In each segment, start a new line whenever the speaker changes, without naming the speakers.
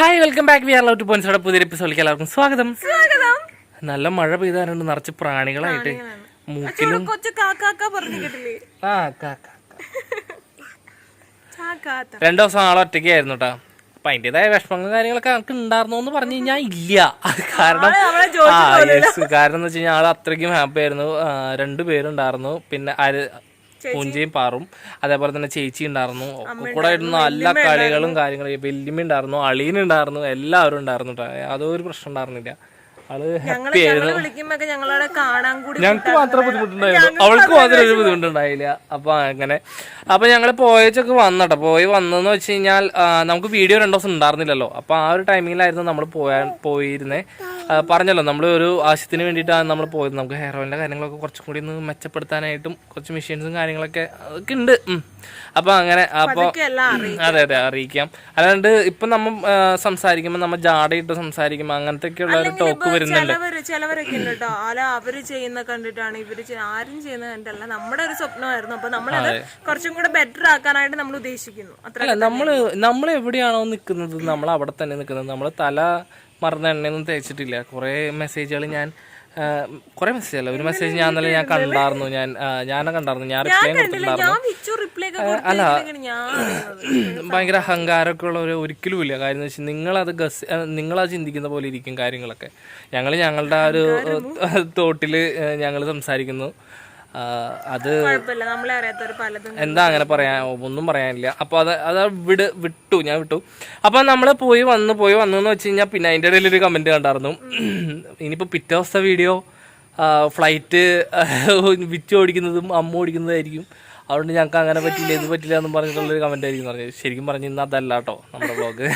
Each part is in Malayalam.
Hi welcome back we are love to പോയിന്റ്സോടെ പുതിയ എപ്പിസോഡിലേക്ക് എല്ലാവർക്കും സ്വാഗതം.
സ്വാഗതം.
നല്ല മഴ പെയ്താറുണ്ട് നിറച്ച് പ്രാണികളായിട്ട്. മൂക്കിലും ആ കാക്ക രണ്ടു ദിവസം ആളെ ഒറ്റയ്ക്കായിരുന്നു കേട്ടോ അപ്പൊ അതിന്റെതായ വിഷമങ്ങളും കാര്യങ്ങളൊക്കെ നമുക്ക് ഉണ്ടായിരുന്നു എന്ന് പറഞ്ഞു കഴിഞ്ഞാൽ ഇല്ല. കാരണം. കാരണം എന്ന് വെച്ച് കഴിഞ്ഞാൽ ആൾ അത്രയ്ക്കും ഹാപ്പി ആയിരുന്നു. രണ്ടുപേരുണ്ടായിരുന്നു രണ്ടു പേരുണ്ടായിരുന്നു പിന്നെ ആര് പൂഞ്ചയും പാറും അതേപോലെ തന്നെ ചേച്ചി ഉണ്ടായിരുന്നു. ഒക്കെ കൂടെ ഇരുന്ന് നല്ല കളികളും കാര്യങ്ങളും. വല്യമ്മ ഉണ്ടായിരുന്നു അളീനുണ്ടായിരുന്നു എല്ലാവരും ഉണ്ടായിരുന്നു കേട്ടോ യാതൊരു പ്രശ്നം ഉണ്ടായിരുന്നില്ല. ഞങ്ങൾക്ക് മാത്രം ബുദ്ധിമുട്ടുണ്ടായിരുന്നു. അവൾക്ക് മാത്രം ഒരു ബുദ്ധിമുട്ടുണ്ടായില്ല. അപ്പൊ അങ്ങനെ. അപ്പൊ ഞങ്ങൾ പോയച്ചൊക്കെ വന്നട്ടോ പോയി വന്നെന്ന് വെച്ച് കഴിഞ്ഞാൽ നമുക്ക് വീഡിയോ രണ്ടു ദിവസം ഉണ്ടായിരുന്നില്ലല്ലോ. അപ്പൊ ആ ഒരു ടൈമിങ്ങിലായിരുന്നു നമ്മൾ പോയാൻ പോയിരുന്നേ. പറഞ്ഞല്ലോ നമ്മൾ ഒരു ആവശ്യത്തിന് വേണ്ടിയിട്ടാണ് നമ്മൾ പോയത്. നമുക്ക് ഹെയർ ഓയിലിന്റെ കാര്യങ്ങളൊക്കെ കുറച്ചും കൂടി ഒന്ന് മെച്ചപ്പെടുത്താനായിട്ടും കുറച്ച് മെഷീൻസും കാര്യങ്ങളൊക്കെ ഒക്കെ ഉണ്ട്. അപ്പോൾ അപ്പൊ അങ്ങനെ
അപ്പോൾ
അതെ അതെ അറിയിക്കാം. അല്ലാണ്ട് ഇപ്പൊ നമ്മ സംസാരിക്കുമ്പോൾ നമ്മൾ നമ്മ അങ്ങനത്തെ ഒക്കെ ഉള്ള ഒരു ടോക്ക് വരുന്നുണ്ട്.
ചിലവര് ചിലവരൊക്കെ ഉണ്ട് കേട്ടോ അല്ല അവർ ചെയ്യുന്ന കണ്ടിട്ടാണ് ഇവർ ആരും ചെയ്യുന്ന കണ്ടല്ല നമ്മുടെ ഒരു സ്വപ്നമായിരുന്നു. അപ്പൊ നമ്മളത് കുറച്ചും കൂടെ ബെറ്റർ ആക്കാനായിട്ട് നമ്മൾ ഉദ്ദേശിക്കുന്നു.
അല്ല നമ്മൾ നമ്മൾ എവിടെയാണോ നിൽക്കുന്നത് നമ്മൾ അവിടെ തന്നെ നിൽക്കുന്നത് നമ്മൾ തല മറന്ന എണ്ണയൊന്നും തേച്ചിട്ടില്ല. കുറേ മെസ്സേജുകൾ ഞാൻ കുറേ മെസ്സേജ് അല്ല ഒരു മെസ്സേജ് ഞാൻ ഇന്നലെ ഞാൻ കണ്ടായിരുന്നു. ഞാൻ ഞാനും കണ്ടായിരുന്നു. ഞാൻ റിപ്ലൈ കൊടുത്തിട്ടുണ്ടായിരുന്നു
അല്ല.
ഭയങ്കര അഹങ്കാരമൊക്കെ ഉള്ള ഒരു ഒരിക്കലും ഇല്ല. കാര്യം വെച്ചാൽ നിങ്ങളത് ഗസ് നിങ്ങളത് ചിന്തിക്കുന്ന പോലെ ഇരിക്കും കാര്യങ്ങളൊക്കെ. ഞങ്ങൾ ഞങ്ങളുടെ ആ ഒരു തോട്ടിൽ ഞങ്ങൾ സംസാരിക്കുന്നു. അത് എന്താ അങ്ങനെ പറയാ? ഒന്നും പറയാനില്ല. അപ്പൊ അത് അത് വിട് വിട്ടു ഞാൻ വിട്ടു. അപ്പൊ നമ്മൾ പോയി വന്ന് പോയി വന്നു എന്ന് വെച്ച് കഴിഞ്ഞാൽ പിന്നെ അതിന്റെ ഇടയിൽ ഒരു കമന്റ് കണ്ടായിരുന്നു. ഇനിയിപ്പോ പിറ്റേ ദിവസത്തെ വീഡിയോ ഫ്ലൈറ്റ് വിറ്റ് ഓടിക്കുന്നതും അമ്മ ഓടിക്കുന്നതായിരിക്കും. അതുകൊണ്ട് ഞങ്ങൾക്ക് അങ്ങനെ പറ്റില്ല ഇത് പറ്റില്ല എന്ന് പറഞ്ഞിട്ടുള്ളൊരു കമന്റ് ആയിരിക്കും പറഞ്ഞു ശരിക്കും പറഞ്ഞു ഇന്ന് അതല്ല കേട്ടോ നമ്മുടെ ബ്ലോഗ്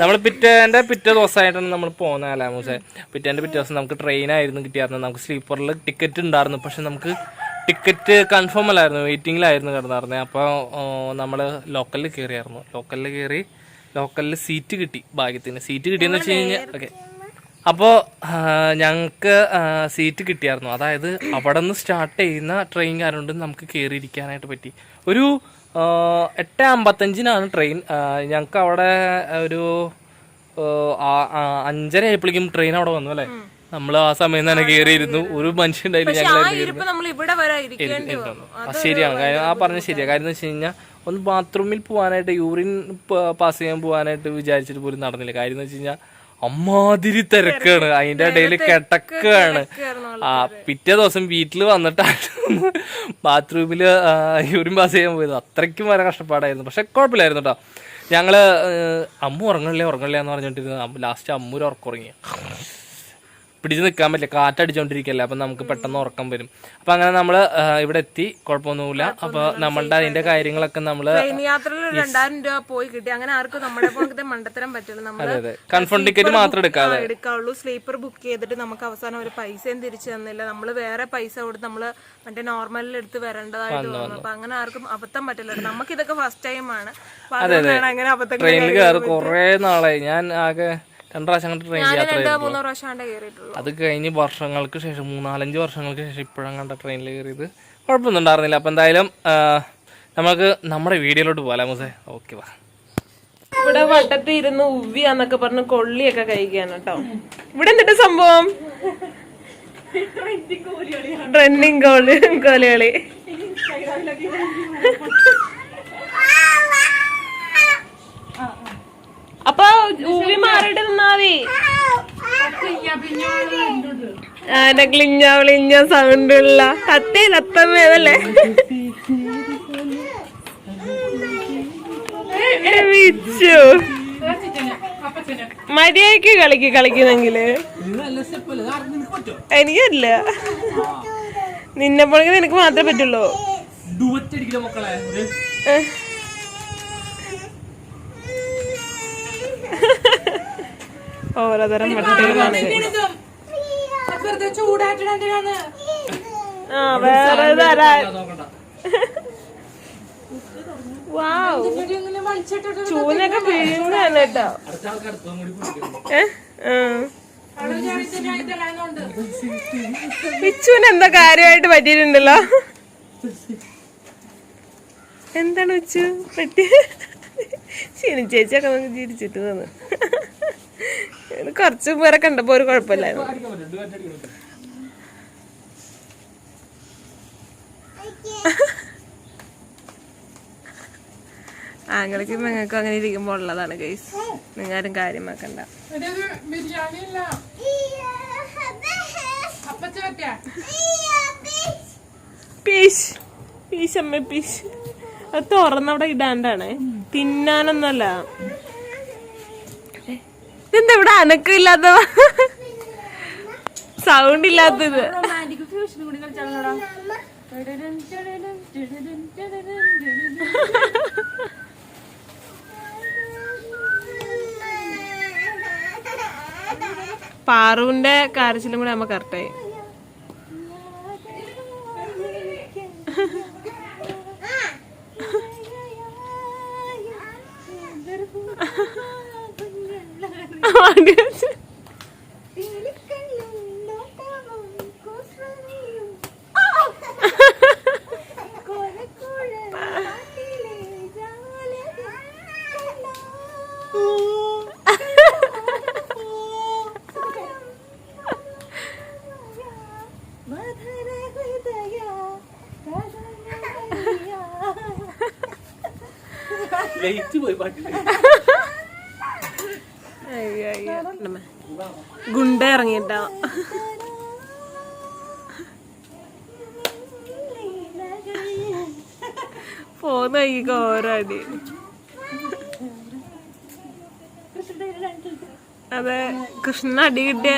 നമ്മൾ പിറ്റേന്റെ പിറ്റേ ദിവസമായിട്ടാണ് നമ്മൾ പോകുന്നത് അലാമൂസെ പിറ്റേന്റെ പിറ്റേ ദിവസം നമുക്ക് ട്രെയിനായിരുന്നു കിട്ടിയായിരുന്നു നമുക്ക് സ്ലീപ്പറിൽ ടിക്കറ്റ് ഉണ്ടായിരുന്നു പക്ഷെ നമുക്ക് ടിക്കറ്റ് കൺഫേം അല്ലായിരുന്നു. വെയിറ്റിങ്ങിലായിരുന്നു കിടന്നായിരുന്നത് അപ്പോൾ നമ്മൾ ലോക്കലിൽ കയറിയായിരുന്നു ലോക്കലിൽ കയറി ലോക്കലിൽ സീറ്റ് കിട്ടി ഭാഗ്യത്തിന്. സീറ്റ് കിട്ടിയെന്ന് വെച്ച് കഴിഞ്ഞാൽ ഓക്കെ അപ്പോൾ ഞങ്ങൾക്ക് സീറ്റ് കിട്ടിയായിരുന്നു. അതായത് അവിടെ നിന്ന് സ്റ്റാർട്ട് ചെയ്യുന്ന ട്രെയിൻ കാരണം നമുക്ക് കയറിയിരിക്കാനായിട്ട് പറ്റി. ഒരു എട്ട് അമ്പത്തഞ്ചിനാണ് ട്രെയിൻ ഞങ്ങൾക്ക് അവിടെ ഒരു അഞ്ചര ആയപ്പോഴേക്കും ട്രെയിൻ അവിടെ വന്നു അല്ലേ? നമ്മൾ ആ സമയം തന്നെ കയറിയിരുന്നു ഒരു ഞങ്ങൾ
ആ
ശരിയാണ്. കാര്യം ആ പറഞ്ഞ ശരിയാണ് കാര്യം എന്ന് വെച്ച് കഴിഞ്ഞാൽ ഒന്ന് ബാത്റൂമിൽ പോകാനായിട്ട് യൂറിൻ പാസ് ചെയ്യാൻ പോകാനായിട്ട് വിചാരിച്ചിട്ട് പോലും നടന്നില്ല. കാര്യം എന്ന് വെച്ച് കഴിഞ്ഞാൽ അമ്മാതിരി തിരക്കാണ്. അതിന്റെ ഇടയിൽ കിടക്കാണ്. ആ പിറ്റേ ദിവസം വീട്ടിൽ വന്നിട്ടാണ് ബാത്റൂമിൽ യൂറിൻ പാസ് ചെയ്യാൻ പോയത്. അത്രയ്ക്കും വരെ കഷ്ടപ്പാടായിരുന്നു. പക്ഷെ കുഴപ്പമില്ലായിരുന്നു കേട്ടോ ഞങ്ങൾ അമ്മ ഉറങ്ങണില്ലേ ഉറങ്ങണില്ലേ എന്ന് പറഞ്ഞിട്ടിരുന്നു ലാസ്റ്റ് അമ്മൂര് ഉറക്കുറങ്ങി. പിടിച്ചു നിൽക്കാൻ പറ്റില്ല. കാറ്റടിച്ചോണ്ടിരിക്കല്ലേ അപ്പൊ നമുക്ക് പെട്ടെന്ന് ഉറക്കം വരും. അപ്പൊ അങ്ങനെ നമ്മൾ ഇവിടെ എത്തി. കുഴപ്പമൊന്നുമില്ല. അപ്പൊ നമ്മളുടെ അതിന്റെ കാര്യങ്ങളൊക്കെ നമ്മൾ
ട്രെയിൻ യാത്രയിൽ രണ്ടായിരം രൂപ പോയി കിട്ടി. അങ്ങനെ ആർക്കും നമ്മുടെ പോലത്തെ മണ്ടത്തരം പറ്റില്ല.
നമ്മൾ കൺഫേം ടിക്കറ്റ് മാത്രം
എടുക്കാതെ. എടുക്കാവുള്ളൂ. സ്ലീപ്പർ ബുക്ക് ചെയ്തിട്ട് നമുക്ക് അവസാനം ഒരു പൈസയും തിരിച്ചു തന്നില്ല. നമ്മൾ വേറെ പൈസ കൊടുത്ത് നമ്മൾ മറ്റേ നോർമലിൽ എടുത്ത് വരേണ്ടതായിട്ട് തോന്നുന്നു അപ്പൊ അങ്ങനെ ആർക്കും അബദ്ധം പറ്റില്ല. നമുക്ക് ഇതൊക്കെ ഫസ്റ്റ് ടൈം ആണ് അങ്ങനെ അബദ്ധം
ട്രെയിനിൽ കയറി കുറെ നാളായി. ഞാൻ ആകെ രണ്ടു പ്രാവശ്യം കണ്ട് ട്രെയിൻ യാത്ര അത് കഴിഞ്ഞ് വർഷങ്ങൾക്ക് ശേഷം മൂന്നാലഞ്ച് വർഷങ്ങൾക്ക് ശേഷം ഇപ്പോഴും കണ്ട ട്രെയിനിൽ കയറിയത് കുഴപ്പമൊന്നും ഉണ്ടായിരുന്നില്ല. അപ്പൊ എന്തായാലും നമുക്ക് നമ്മുടെ വീഡിയോയിലോട്ട് പോകാം മുസേ? ഓക്കെ വാ.
ഇവിടെ വട്ടത്തിൽ ഇരുന്ന് ഉവ്വിയാന്നൊക്കെ പറഞ്ഞ് കൊള്ളിയൊക്കെ കഴിക്കാണ് കേട്ടോ. ഇവിടെ എന്നിട്ട് സംഭവം? ട്രെൻഡിങ് കോളി കോലികളി അപ്പൊ ഊവി മാറിയിട്ട് നിന്നാ മതി ആന്റെ ക്ലിഞ്ഞ വിളിഞ്ഞ സൗണ്ട് ഉള്ള കത്തി തത്തമ്മേതല്ലേ വിച്ചു. മര്യാദയ്ക്ക് കളിക്ക് കളിക്കുന്നെങ്കിൽ. എനിക്കല്ല നിന്നെ പോണെങ്കിൽ നിനക്ക് മാത്രമേ പറ്റുള്ളൂ. ഏഹ്. ഓരോതരം പട്ടികളാണ് ആ വേറെ തരാൻ ചൂനൊക്കെ പിഴിയുന്നതാണ് കേട്ടോ. പിച്ചുവിന് എന്താ കാര്യമായിട്ട് പറ്റിയിട്ടുണ്ടല്ലോ. എന്താണ് ഉച്ചു പറ്റി? ശനി ചേച്ചിയൊക്കെ നമുക്ക് ചിരിച്ചിട്ട് വന്നു. ഇത് കുറച്ച് പേരെ കണ്ടപ്പോ ഒരു കുഴപ്പമില്ലായിരുന്നു. ആങ്ങൾക്ക് നിങ്ങൾക്ക് അങ്ങനെ ഇരിക്കുമ്പോൾ ഉള്ളതാണ് ഗൈസ് നിങ്ങാരും കാര്യമാക്കണ്ട പീശ് പീശ്. അമ്മ പീശ്. അത് തുറന്നവിടെ ഇടാണ്ടാണ്. തിന്നാനൊന്നല്ല ഇതെന്താ ഇവിടെ അനക്കില്ലാത്ത സൗണ്ട് ഇല്ലാത്തത്. പാറുവിന്റെ കാര്യത്തിലും കൂടെ നമ്മ കറക്റ്റായി വണ്ടി വെച്ച്.
ലൈറ്റ് പോയി പാട്ടിട്ട്
അയ്യോ, അയ്യോ. ഇണ്ടമ്മേ. ഗുണ്ട ഇറങ്ങിട്ടാ പോന്ന അടി. അതെ കൃഷ്ണ അടി കിട്ടിയ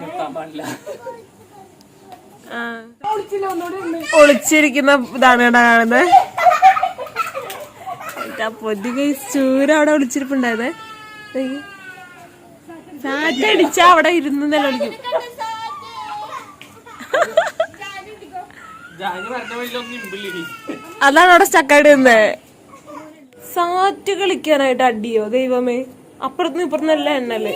നിർത്താൻ പാടില്ല.
ഒളിച്ചിരിക്കുന്ന ഇതാണ് കേട്ടോ കാണുന്നത്. പൊതി ചൂര അവിടെ ഒളിച്ചിരിപ്പുണ്ടായത് സാറ്റടിച്ചാ അവിടെ ഇരുന്ന് നിലവിളിക്കും അതാണ് അവിടെ സ്റ്റക്കായിട്ട് നിന്നേ സാറ്റ് കളിക്കാനായിട്ട് അടിയോ ദൈവമേ. അപ്പുറത്തുനിന്ന് ഇപ്പുറത്തുനിന്നല്ല എണ്ണല്ലേ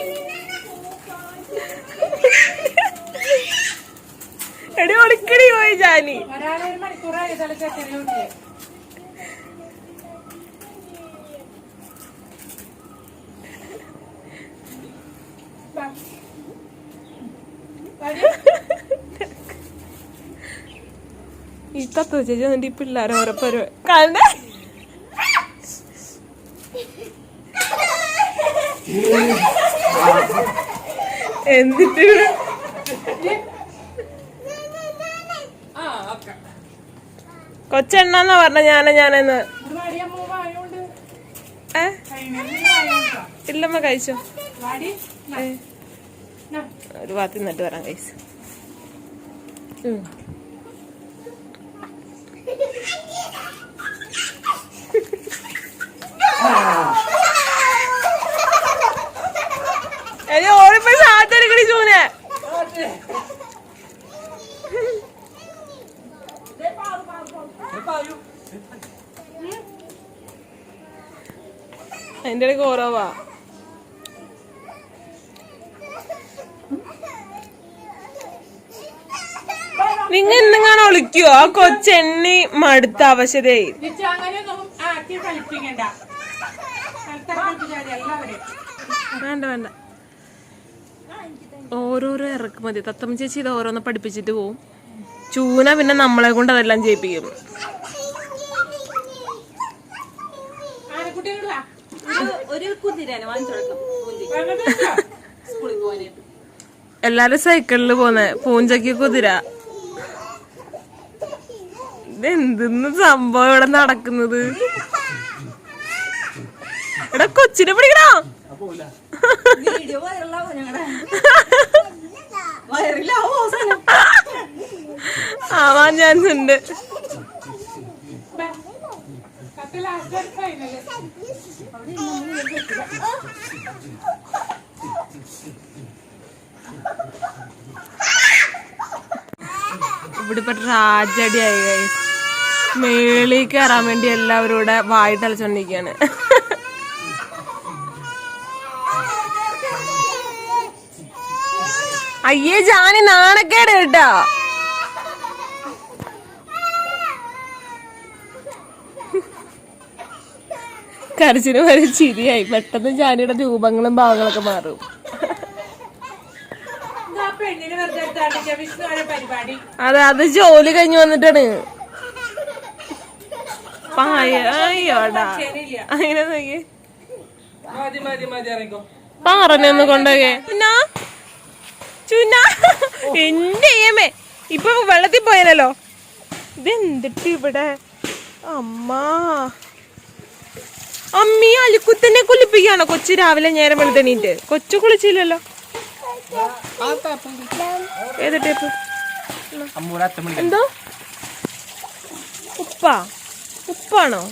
എടി ഒളിക്കടി പോയി ജാനി. ഇഷ്ടത്തോ ചേച്ചി എന്നിട്ട് ഈ പിള്ളേരെ ഓരോ പരിപാടി കണ്ടേ എന്നിട്ട് കൊച്ചെണ്ണാന്നാ പറഞ്ഞ ഞാന ഞാനെന്ന്. ഏ? ഇല്ലമ്മ കഴിച്ചോ? ഒരു ഭാഗത്ത് നിന്നിട്ട് വരാം കഴിച്ചു എടി ഓടിപ്പോയി അതിന്റെ ഇടയ്ക്ക് കുറവാ നിങ്ങ എന്തെങ്കിലും ഒളിക്കോ ആ കൊച്ചെണ്ണി മടുത്ത അവശതയായി.
എല്ലാവരെയും.
വേണ്ട വേണ്ട. ഓരോരോ ഇറക്കുമതി തത്തമ്മ ചേച്ചി ഇത് ഓരോന്ന് പഠിപ്പിച്ചിട്ട് പോവും. ചൂന പിന്നെ നമ്മളെ കൊണ്ട് അതെല്ലാം ചെയ്യിപ്പിക്കും. എല്ലാരും സൈക്കിളിൽ പോന്നെ. പൂഞ്ചക്ക് കുതിര. ഇതെന്തെന്ന് സംഭവം ഇവിടെ നടക്കുന്നത്? എടാ കൊച്ചിനെ പിടിക്കണോ ആവാൻ ചാൻസ് ഉണ്ട്. ഇവിടെ ഇപ്പൊ ട്രാജഡി ആയി. മേളിൽ കയറാൻ വേണ്ടി എല്ലാവരും ഇവിടെ വായിട്ട് അയ്യേ ജാനി നാണക്കേട് കേട്ടോ. കരച്ചിന് വരെ ചിരിയായി. പെട്ടെന്ന് ജാനിയുടെ രൂപങ്ങളും ഭാവങ്ങളൊക്കെ മാറും. അതെ അത് ജോലി കഴിഞ്ഞു വന്നിട്ടാണ്. പായ- അയ്യോടാ.
ശരിയില്ല
അങ്ങനെ
ഇറങ്ങിക്കോ.
പാറനൊന്ന് കൊണ്ടുപോകെ ചുന. എന്റെ ഏമേ ഇപ്പൊ വെള്ളത്തിൽ പോയാലോ ഇതെന്തിട്ട് ഇവിടെ? അമ്മാ. അമ്മി അലുക്കുത്തന്നെ കുളിപ്പിക്കാണോ കൊച്ചു രാവിലെ നേരം വെളുത്തണീറ്റ്. കൊച്ചു കുളിച്ചില്ലല്ലോ. എന്തോ? ഉപ്പ. ഉപ്പാണോ?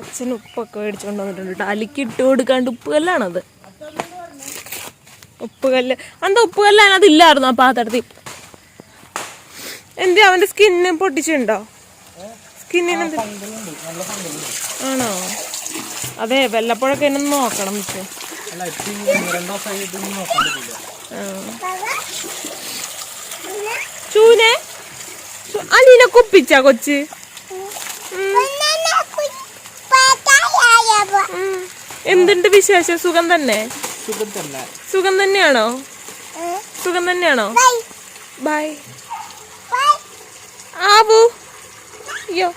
അച്ഛൻ ഉപ്പൊക്കെ മേടിച്ചോണ്ട് വന്നിട്ടുണ്ട് കേട്ടോ. അലിക്കിട്ട് കൊടുക്കാണ്ട് ഉപ്പ് കല്ലാണത്. ഉപ്പ് കല്ല് ഉപ്പുകല്ല്? ഉപ്പ് കല്ലാണ് അതില്ലായിരുന്നു ആ പാത്രത്തിൽ. എന്തേ അവന്റെ സ്കിന്ന് പൊട്ടിച്ചുണ്ടോ സ്കിന്നിന് ആണോ? അതെ വല്ലപ്പോഴൊക്കെ എന്നെ നോക്കണം മിസ് ചൂനെ? അലീനെ കുപ്പിച്ച കൊച്ച്? എന്തുണ്ട് വിശേഷം? സുഖം തന്നെ?
സുഖം തന്നെ.
സുഖം തന്നെയാണോ? സുഖം തന്നെയാണോ? ബൈ. ആബു. അയ്യോ.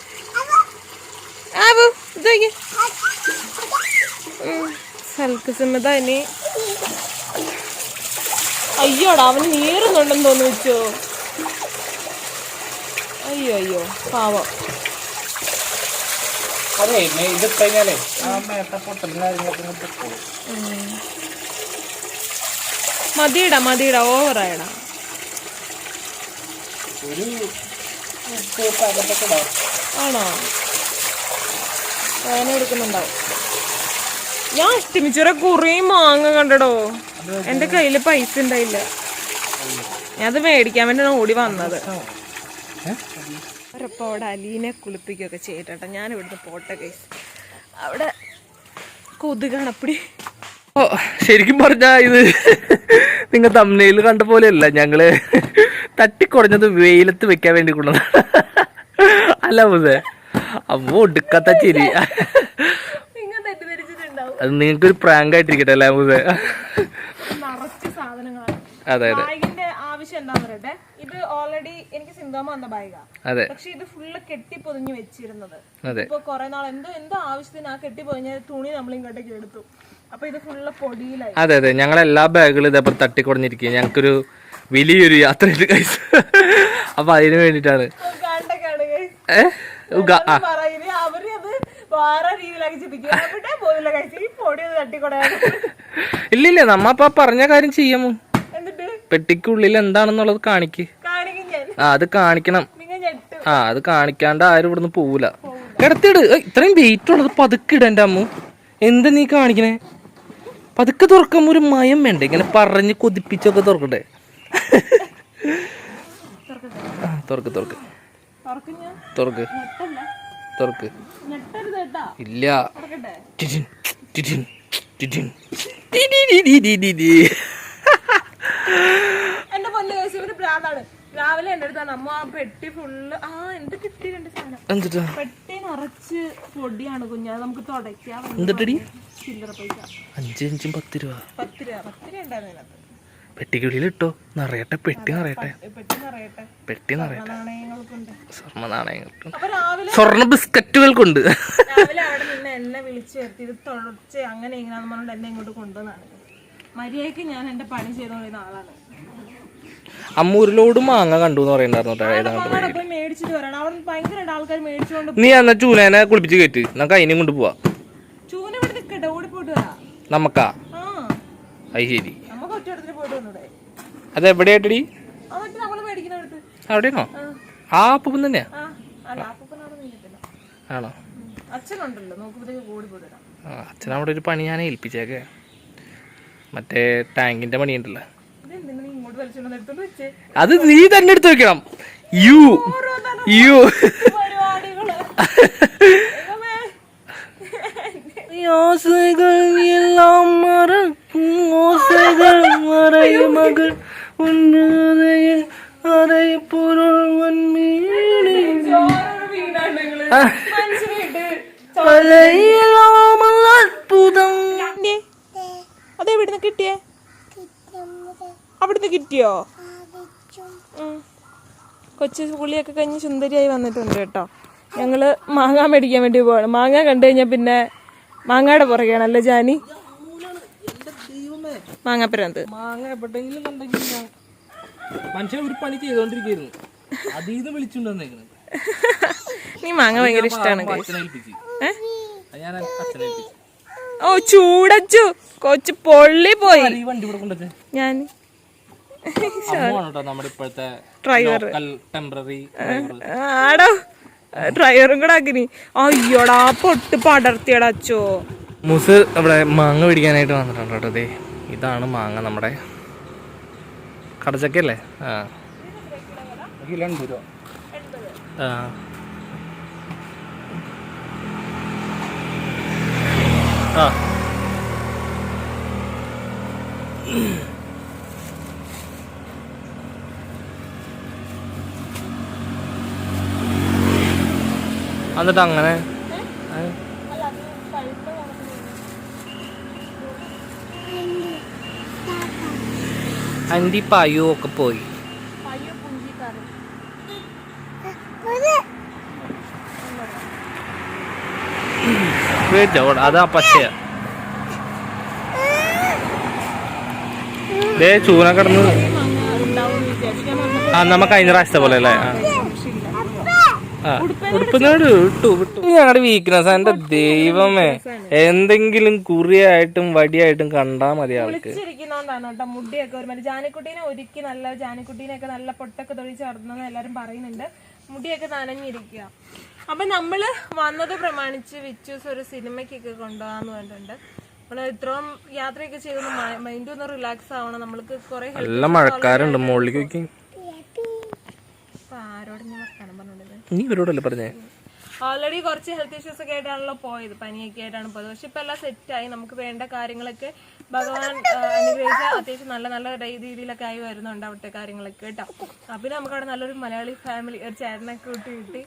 ആബു ഇതോക്ക്. ഇനി. അയ്യോടാ അവന് നീറുന്നുണ്ടെന്ന് തോന്നു വെച്ചോ. അയ്യോ അയ്യോ പാവം.
അതെ ഇതിപ്പോ കഴിഞ്ഞാലേ ആ മേട്ട പൊട്ടലും കാര്യങ്ങളൊക്കെ ഇങ്ങോട്ട് പോകും
മതിയിടാ മതിയിടാ ഓവറായടാ ആണോ? വേദന എടുക്കുന്നുണ്ടാവും. ഞാൻ അഷ്ടമിച്ചുറ കുറേ മാങ്ങ കണ്ടടോ. എന്റെ കയ്യിൽ പൈസ ഉണ്ടായില്ല. ഞാൻ അത് മേടിക്കാൻ വേണ്ടിയാണ് ഓടി വന്നത്. അവരപ്പോ അവിടെ അലീനെ കുളിപ്പിക്കുകയൊക്കെ ചെയ്തിട്ടോ ഞാൻ ഇവിടുന്ന് പോട്ടെ കൈസ് അവിടെ കൊതുകാണപ്പടി
ഓ ശരിക്കും പറഞ്ഞാ ഇത് നിങ്ങൾ തമ്മിൽ കണ്ട പോലെയല്ല. ഞങ്ങൾ തട്ടിക്കുറഞ്ഞത് വെയിലത്ത് വെക്കാൻ വേണ്ടി കൊണ്ടുവന്ന അല്ല മുതേ അമ്മ ഒടുക്കാത്ത ചിരി. അത് നിങ്ങൾക്ക് ഒരു പ്രാങ്ക് ആയിട്ടിരിക്കട്ടെ അല്ലേ മുതേ
സാധനങ്ങളാണ്
അതെ അതെ.
ആവശ്യം എന്താന്ന് പറയട്ടെ. ഇത് ഓൾറെഡി എനിക്ക് സിന്തോമ വന്ന ബാഗാ.
അതെ.
പക്ഷെ ഇത് ഫുള്ള് കെട്ടി പൊതിഞ്ഞ് വെച്ചിരുന്നത്.
അതെ.
ഇപ്പൊ കൊറേ നാൾ എന്തോ എന്തോ ആവശ്യത്തിന് ആ കെട്ടി പൊതിഞ്ഞ തുണി നമ്മൾ ഇങ്ങോട്ടേക്ക് എടുത്തു.
അതെ അതെ. ഞങ്ങളെല്ലാ ബാഗുകളും ഇതേപോലെ തട്ടിക്കൊടഞ്ഞിരിക്കുക ഞങ്ങൾക്കൊരു വലിയൊരു യാത്രയുണ്ട് കൈസ് അപ്പൊ അതിന് വേണ്ടിട്ടാണ് ഇല്ലില്ല നമ്മ അപ്പൊ പറഞ്ഞ കാര്യം ചെയ്യാമോ? പെട്ടിക്കുള്ളിൽ എന്താണെന്നുള്ളത് കാണിക്ക്. ആ അത് കാണിക്കണം. ആ അത് കാണിക്കാണ്ട് ആരും ഇവിടുന്ന് പോവില്ല കിടത്തിട് ഇത്രയും വെയിറ്റ് ഉള്ളത് പതുക്കെ ഇട അമ്മു. എന്ത് നീ കാണിക്കണേ? പതുക്കെ തുറക്കുമ്പോ ഒരു മയം വേണ്ട ഇങ്ങനെ പറഞ്ഞ് കൊതിപ്പിച്ചൊക്കെ തുറക്കട്ടെ ആ തുറക്ക് തുറക്ക്
തുറക്ക്
തുറക്ക് ഇല്ല
ടിറ്റിൻ ഇവർ പ്രാന്താണ് രാവിലെ എന്റെ അടുത്താണ് അമ്മ ആ പെട്ടി ഫുള്ള് ആ എന്ത് കിട്ടി രണ്ട് സാധനം? പെട്ടി നിറച്ച് പൊടിയാണ് കുഞ്ഞാ. നമുക്ക് തുടയ്ക്കാം ചില്ലറ പൈസ.
അഞ്ചഞ്ചും പത്ത് രൂപ.
പത്ത് രൂപ പത്ത് രൂപ ഉണ്ടായിരുന്നു
പെട്ടിക്കുള്ളിൽ ഇട്ടോ? നിറയട്ടെ പെട്ടി നിറയട്ടെ.
പെട്ടി നിറയട്ടെ.
സ്വർണ നാണയങ്ങൾ സ്വർണ ബിസ്ക്കറ്റുകൾക്കുണ്ട്.
രാവിലെ അവിടെ നിന്ന് എന്നെ വിളിച്ചു വരുത്തി ഇത് തുടച്ച് അങ്ങനെ ഇങ്ങനെ പറഞ്ഞുകൊണ്ട് എന്നെ ഇങ്ങോട്ട് കൊണ്ടുവന്നാണ്. മര്യാദയ്ക്ക് ഞാൻ എന്റെ പണി ചെയ്തുകൊണ്ടിരുന്ന ആളാണ്.
അമ്മ ഒരു ലോഡ് മാങ്ങ കണ്ടു എന്ന് പറയുന്നുണ്ടായിരുന്നു നീ എന്നാ ചൂലേനെ കുളിപ്പിച്ച് കയറ്റ്. നമുക്ക് അതിനെയും കൊണ്ട് പോവാ. നമുക്കാ
ആ.
അത് ശരി. അത് എവിടെയായിട്ടടി? അവിടെയാണോ? ആ. അപ്പം തന്നെയാ? ആണോ? അച്ഛൻ അവിടെ ഒരു പണി ഞാൻ ഏൽപ്പിച്ചേക്കെ. മറ്റേ ടാങ്കിന്റെ പണിയുണ്ടല്ലോ. അത് നീ തന്നെ എടുത്ത് വെക്കണം. യു.
യു.
ഓസകൾ എല്ലാം മറക്കും. ഓസകൾ മറയും മകൾ. ഉന്നതയിൽ അറൈ പൊരുൾ വന്മീണി
മനസ്സിലായിട്ട്
പലയിലാം അത്ഭുതം
അതെ ഇവിടുന്ന് കിട്ടിയേ അവിടുന്ന് കിട്ടിയോ. കൊച്ചു കുളിയൊക്കെ കഴിഞ്ഞ് സുന്ദരിയായി വന്നിട്ടുണ്ട് കേട്ടോ. ഞങ്ങൾ മാങ്ങ മേടിക്കാൻ വേണ്ടി പോവാണ്. മാങ്ങ കണ്ടു കഴിഞ്ഞാൽ പിന്നെ മാങ്ങയുടെ പുറകെയാണല്ലേ ജാനി? മാങ്ങാപ്പരന്ത്
മാങ്ങ മനുഷ്യൻ ഒരു പണി ചെയ്തോണ്ടിരിക്കുന്നു
നീ മാങ്ങ ഭയങ്കര ഇഷ്ടമാണ് ഓ ചൂടച്ചു. കൊച്ചു പൊള്ളി പോയി. ഞാൻ
കേട്ടോ നമ്മുടെ ഇപ്പോഴത്തെ
ഡ്രൈവർ
ലോക്കൽ ടെമ്പററി ഡ്രൈവർ
ആടോ. ഡ്രൈവറും കൂടെ ആക്കിനി അയ്യോടാ പൊട്ട് പടർത്തിയടാ അച്ചോ.
മുസ് ഇവിടെ മാങ്ങ പിടിക്കാനായിട്ട് വന്നിട്ടുണ്ട് കേട്ടോ ദേ. ഇതാണ് മാങ്ങ നമ്മുടെ കടച്ചക്കല്ലേ ആ. കിലോ എൺപത് ആ. ആ. എന്നിട്ട് അങ്ങനെ അണ്ടി പായു ഒക്കെ പോയി അതാ പച്ചയ ചൂന കിടന്ന് ആ നമ്മ കഴിഞ്ഞ പ്രാവശ്യത്തെ പോലെ അല്ലേ? ആ. ഉടുപ്പിനോട് വിട്ടു വിട്ടു. ഞങ്ങളുടെ വീക്ക്നെസ് എന്റെ ദൈവമേ. എന്തെങ്കിലും കുറിയായിട്ടും വടിയായിട്ടും കണ്ടാ മതി ആൾക്ക്.
കുളിച്ചിരിക്കുന്നോണ്ടാണ് കേട്ടോ മുടിയൊക്കെ ജാനിക്കുട്ടീനെ ഒരുക്കി നല്ല ജാനിക്കുട്ടീനെയൊക്കെ നല്ല പൊട്ടൊക്കെ തൊഴിച്ച് നടന്നെന്ന് എല്ലാരും പറയുന്നുണ്ട്. മുടിയൊക്കെ നനഞ്ഞിരിക്കുക അപ്പൊ നമ്മൾ വന്നത് പ്രമാണിച്ച് വിച്ചൂസ് ഒരു സിനിമക്കൊക്കെ കൊണ്ടുപോകാന്ന് പറഞ്ഞിട്ടുണ്ട്. നമ്മൾ ഇത്രയും യാത്രയൊക്കെ ചെയ്തൊന്ന് മൈൻഡ് ഒന്ന് റിലാക്സ് ആവണം. നമ്മൾക്ക് കുറെ
എല്ലാം മഴക്കാരുണ്ട്. മുകളിലേക്ക് നീ ഇവരോടല്ലേ പറഞ്ഞേ?
ഓൾറെഡി കുറച്ച് ഹെൽത്ത് ഇഷ്യൂസ് ഒക്കെ ആയിട്ടാണല്ലോ പോയത്. പനിയൊക്കെ ആയിട്ടാണ് പോയത്. പക്ഷെ ഇപ്പൊ എല്ലാം സെറ്റായി നമുക്ക് വേണ്ട കാര്യങ്ങളൊക്കെ ഭഗവാൻ അനുഗ്രഹിച്ച അത്യാവശ്യം നല്ല നല്ല രീതിയിലൊക്കെ ആയി വരുന്നുണ്ട് അവിടുത്തെ കാര്യങ്ങളൊക്കെ കേട്ടോ. അപ്പൊ പിന്നെ നമുക്ക് അവിടെ നല്ലൊരു മലയാളി ഫാമിലി ഒരു ചേട്ടനൊക്കെ കൂട്ടി കിട്ടി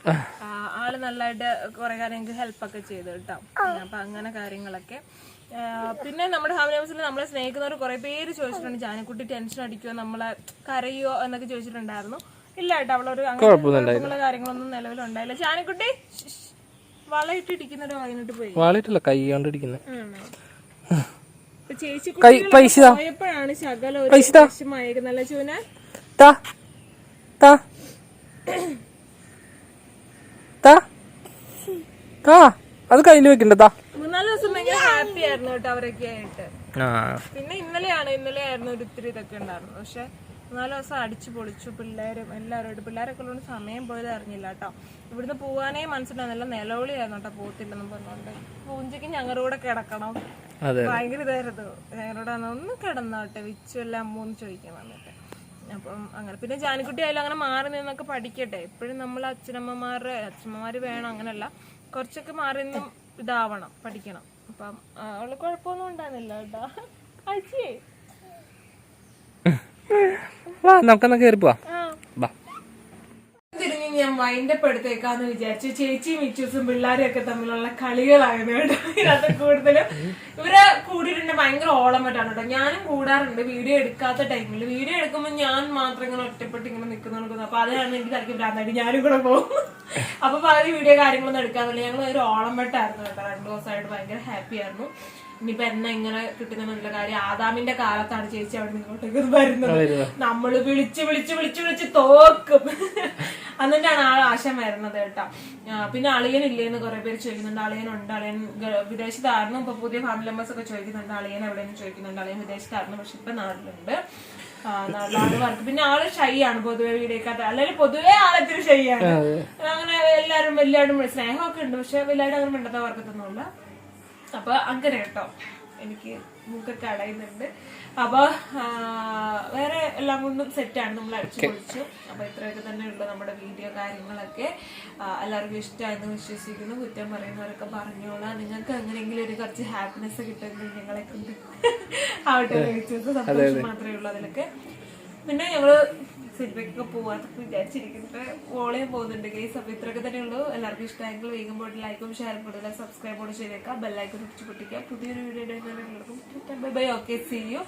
ആൾ നല്ലതായിട്ട് കുറെ കാര്യങ്ങൾക്ക് ഹെൽപ്പ് ഒക്കെ ചെയ്തു കേട്ടോ. അപ്പൊ അങ്ങനെ കാര്യങ്ങളൊക്കെ. പിന്നെ നമ്മുടെ ഫാമിലി ഹൗസിൽ നമ്മളെ സ്നേഹിക്കുന്നവർ കുറെ പേര് ചോദിച്ചിട്ടുണ്ട് ജാനക്കുട്ടി ടെൻഷൻ അടിക്കുമോ നമ്മളെ കരയോ എന്നൊക്കെ ചോദിച്ചിട്ടുണ്ടായിരുന്നു. ഇല്ല കേട്ടോ അവളൊരു അങ്ങനെ കാര്യങ്ങളൊന്നും നിലവിലുണ്ടായില്ല. ചാനക്കുട്ടി ശ്ശ്. വളയിട്ടിരിക്കുന്നൊരു വൈകിട്ട് പോയി.
വളയിട്ടില്ല കൈ കൊണ്ടിരിക്കുന്നത്
ഇപ്പൊ ചേച്ചി. പോയപ്പോഴാണ് ശകലം ഒരു അല്ലേ ചൂന?
അത് കയ്യിൽ വെക്കണ്ട താ.
മൂന്നാൽ ദിവസം ഭയങ്കര ഹാപ്പി ആയിരുന്നു കേട്ടോ അവരൊക്കെ ആയിട്ട്. പിന്നെ ഇന്നലെയാണ് ഇന്നലെ ആയിരുന്നു ഒരു ഇത്തിരി ഇതൊക്കെ ഉണ്ടായിരുന്നു പക്ഷെ മൂന്നാൽ ദിവസം അടിച്ചു പൊളിച്ചു പിള്ളേരും എല്ലാവരും പിള്ളേരൊക്കെ ഉള്ളതുകൊണ്ട് സമയം പോയത് അറിഞ്ഞില്ല കേട്ടോ. ഇവിടുന്ന് പോകാനേ മനസ്സിലായിരുന്നില്ല നിലവിളിയായിരുന്നു കേട്ടോ പോത്തില്ലെന്നും പറഞ്ഞുകൊണ്ട് പൂഞ്ചയ്ക്ക് ഞങ്ങളുടെ കൂടെ കിടക്കണം. ഭയങ്കര ഇതായിരുന്നു. ഞങ്ങളുടെ ഒന്ന് കിടന്നോട്ടെ വിച്ചു എല്ലാം മൂന്ന് ചോദിക്കാൻ വന്നിട്ട്. അപ്പം അങ്ങനെ. പിന്നെ ജാനിക്കുട്ടി ആയാലും അങ്ങനെ മാറി നിന്നൊക്കെ പഠിക്കട്ടെ. എപ്പോഴും നമ്മൾ അച്ഛനമ്മമാരുടെ അച്ഛനമ്മമാര് വേണം അങ്ങനല്ല കുറച്ചൊക്കെ മാറി നിന്നും ഇതാവണം പഠിക്കണം. അപ്പം അവൾ കുഴപ്പമൊന്നും ഉണ്ടായിരുന്നില്ല കേട്ടോ. അച്ഛേ
വാ നമുക്കെന്നാ കയറി പോവാ. വാ.
തിരിഞ്ഞ് ഞാൻ വൈൻഡപ്പ് എടുത്തേക്കാന്ന് വിചാരിച്ചു. ചേച്ചിയും മിച്ചൂസും പിള്ളേരും ഒക്കെ തമ്മിലുള്ള കളികളായത് കേട്ടോ. ഇതിനകത്ത് കൂടുതലും ഇവരെ കൂടിയിട്ടുണ്ട് ഭയങ്കര ഓളമറ്റാണ് കേട്ടോ. ഞാനും കൂടാറുണ്ട് വീഡിയോ എടുക്കാത്ത ടൈമിൽ വീഡിയോ എടുക്കുമ്പോൾ ഞാൻ മാത്രം ഇങ്ങനെ ഒറ്റപ്പെട്ട് ഇങ്ങനെ നിൽക്കുന്നു അപ്പൊ അതാണ് എനിക്ക് തിരക്കി ഭ്രാന്തായിട്ട് ഞാനും കൂടെ പോകും. അപ്പൊ പകുതി വീഡിയോ കാര്യങ്ങളൊന്നും എടുക്കാറില്ല. ഞങ്ങൾ ഒരു ഓളമെട്ടായിരുന്നു കേട്ടോ. രണ്ടു ദിവസമായിട്ട് ഭയങ്കര ഹാപ്പി ആയിരുന്നു. ഇനിയിപ്പോ എന്നാ ഇങ്ങനെ കിട്ടുന്നുള്ള കാര്യം ആദാമിന്റെ കാലത്താണ് ചേച്ചി അവിടെ ഇങ്ങോട്ടേക്ക് വരുന്നത്. നമ്മൾ വിളിച്ച് വിളിച്ച് വിളിച്ച് വിളിച്ച് തോക്കും. എന്നിട്ടാണ് ആ ആശം വരുന്നത് കേട്ടോ. പിന്നെ അളിയൻ ഇല്ലേന്ന് കുറെ പേര് ചോദിക്കുന്നുണ്ട്. അളിയൻ ഉണ്ട്. അളിയൻ വിദേശത്തായിരുന്നു. ഇപ്പൊ പുതിയ ഫാമിലി മെമ്പേഴ്സ് ഒക്കെ ചോദിക്കുന്നുണ്ട്. അളിയൻ എവിടെയെന്ന് ചോദിക്കുന്നുണ്ട്. അളിയൻ വിദേശത്തായിരുന്നു. പക്ഷെ ഇപ്പൊ നാട്ടിലുണ്ട്. നാട്ടിലാണ് വർക്ക് പിന്നെ ആൾ ഷൈ ആണ് പൊതുവെ വീടേക്കാത്ത അല്ലെങ്കിൽ പൊതുവെ ആളെത്തിരി ഷൈ ആണ് അങ്ങനെ എല്ലാരും എല്ലാവരും സ്നേഹമൊക്കെ ഉണ്ട്. പക്ഷെ എല്ലാവരും അങ്ങനെ മിണ്ടത്തെ വർക്കത്തൊന്നുമില്ല അപ്പൊ അങ്ങനെ കേട്ടോ. എനിക്ക് മൂക്കൊക്കെ അടയുന്നുണ്ട്. അപ്പൊ വേറെ എല്ലാം കൊണ്ടും സെറ്റാണ് നമ്മൾ അടിച്ചു പൊളിച്ചു. അപ്പൊ ഇത്രയൊക്കെ തന്നെ ഉള്ളു നമ്മുടെ വീഡിയോ കാര്യങ്ങളൊക്കെ. എല്ലാവർക്കും ഇഷ്ടമായെന്ന് വിശ്വസിക്കുന്നു. കുറ്റം പറയുന്നവരൊക്കെ പറഞ്ഞോളാം. നിങ്ങൾക്ക് എങ്ങനെയെങ്കിലും ഒരു കുറച്ച് ഹാപ്പിനെസ് കിട്ടുമെങ്കിൽ ഞങ്ങളെ കൊണ്ട് ആവട്ടെ സന്തോഷം മാത്രമേ ഉള്ളൂ അതിലൊക്കെ. പിന്നെ ഞങ്ങൾ സിനിമയ്ക്കൊക്കെ പോവാന്നൊക്കെ വിചാരിച്ചിരിക്കുന്നത് ഓളെ പോകുന്നുണ്ട്. ഗൈസ് അപ്പൊ ഇത്രയൊക്കെ തന്നെ ഉള്ളൂ. എല്ലാവർക്കും ഇഷ്ടമായെങ്കിൽ വേഗം പോയിട്ട് ലൈക്കും ഷെയറും കൂടുതൽ സബ്സ്ക്രൈബ് കൂടെ ചെയ്തേക്കാം ബെല്ലൈക്കൻ പിടിച്ചു പൊട്ടിക്കുക. പുതിയൊരു video bye bye okay see you